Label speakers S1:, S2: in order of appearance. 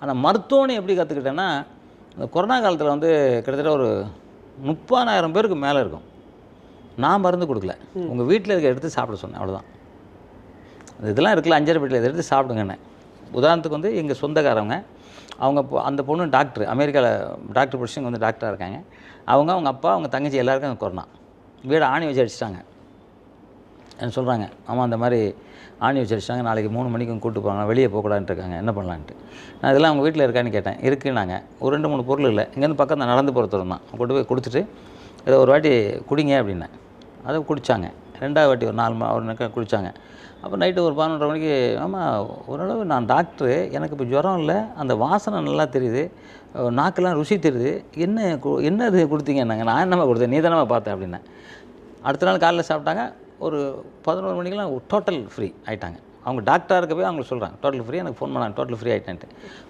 S1: ஆனால் மருத்துவம்னு எப்படி கற்றுக்கிட்டேன்னா இந்த கொரோனா காலத்தில் வந்து கிட்டத்தட்ட ஒரு முப்பதாயிரம் பேருக்கு மேலே இருக்கும். நான் மருந்து கொடுக்கல. உங்கள் வீட்டில் இருக்க எடுத்து சாப்பிட சொன்னேன் அவ்வளோதான் இதெல்லாம் இருக்குல்ல அஞ்சரை பெட்டியில் இதை எடுத்து சாப்பிடுங்கண்ணே உதாரணத்துக்கு வந்து எங்கள் சொந்தக்காரவங்க அவங்க அந்த பொண்ணு டாக்டர் அமெரிக்காவில் டாக்டர் படிச்சு வந்து டாக்டராக இருக்காங்க. அவங்க அவங்க அப்பா அவங்க தங்கச்சி எல்லாருக்கும் கொரோனா. வீடு ஆணி வச்சு அடிச்சிட்டாங்க. சொல்கிறாங்க ஆமாம் அந்த மாதிரி ஆணி வச்சு நாளைக்கு மூணு மணிக்கும் கூப்பிட்டு போகிறாங்க வெளியே போகக்கூடாதுன்னு இருக்காங்க. என்ன பண்ணலான்ட்டு? நான் இதெல்லாம் அவங்க வீட்டில் இருக்கான்னு கேட்டேன். இருக்குன்னாங்க. ஒரு ரெண்டு மூணு பொருள் இல்லை. இங்கேருந்து பக்கம் நடந்து போகிற தூரம் தான். கொண்டு போய் கொடுத்துட்டு இதை ஒரு வாட்டி குடிங்க அப்படின்னேன். அதை குடித்தாங்க ரெண்டாவது வாட்டி ஒரு நாலு மா ஒரு நக்க குடித்தாங்க அப்போ நைட்டு ஒரு பதினொன்றரை மணிக்கு ஆமாம் ஓரளவு நான் டாக்டரு. எனக்கு இப்போ ஜுரம் இல்லை. அந்த வாசனை நல்லா தெரியுது. நாக்கெல்லாம் ருசி தெரியுது. என்ன என்ன இது கொடுத்தீங்கன்னாங்க நான் என்னம்மா கொடுத்தேன்? நீ தானம்மா பார்த்தேன் அப்படின்னேன். அடுத்த நாள் காலைல சாப்பிட்டாங்க. ஒரு பதினோரு மணிக்கெல்லாம் டோட்டல் ஃப்ரீ ஆகிட்டாங்க அவங்க டாக்டராக இருக்க போய் அவங்களுக்கு சொல்கிறாங்க டோட்டல் ஃப்ரீ எனக்கு ஃபோன் பண்ணாங்க டோட்டல் ஃப்ரீ ஆகிட்டேன்ட்டு